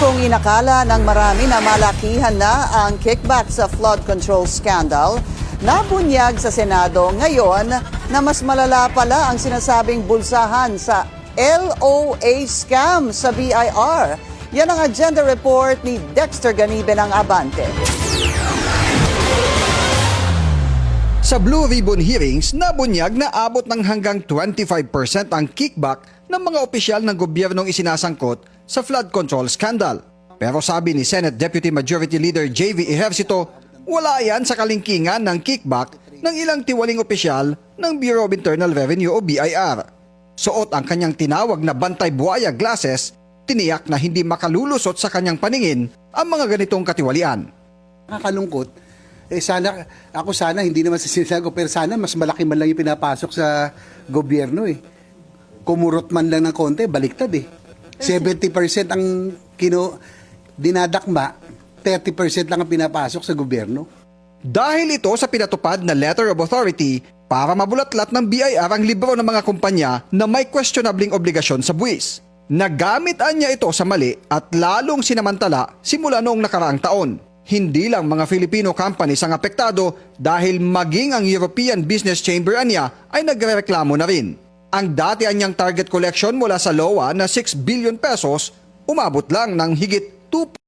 Kung inakala ng marami na malakihan na ang kickback sa flood control scandal, nabunyag sa Senado ngayon na mas malala pala ang sinasabing bulsahan sa LOA scam sa BIR. Yan ang agenda report ni Dexter Ganibe ng Abante. Sa Blue Ribbon hearings, nabunyag na abot ng hanggang 25% ang kickback ng mga opisyal ng gobyernong isinasangkot sa flood control scandal. Pero sabi ni Senate Deputy Majority Leader J.V. Ejercito, wala yan sa kalingkingan ng kickback ng ilang tiwaling opisyal ng Bureau of Internal Revenue o BIR. Suot ang kanyang tinawag na bantay buhaya glasses, tiniyak na hindi makalulusot sa kanyang paningin ang mga ganitong katiwalian. Nakakalungkot. Eh sana, ako sana, hindi naman sa sinasabi ko, pero sana mas malaki man lang yung pinapasok sa gobyerno eh. Kumurot man lang ng konti, baliktad eh. 70% ang kino, dinadakma, 30% lang ang pinapasok sa gobyerno. Dahil ito sa pinatupad na letter of authority para mabulatlat ng BIR ang libro ng mga kumpanya na may questionabling obligasyon sa buwis. Nagamit niya ito sa mali at lalong sinamantala simula noong nakaraang taon. Hindi lang mga Filipino companies ang apektado dahil maging ang European Business Chamber anya ay nagrereklamo na rin. Ang dati anyang target collection mula sa LOA na 6 billion pesos umabot lang ng higit 2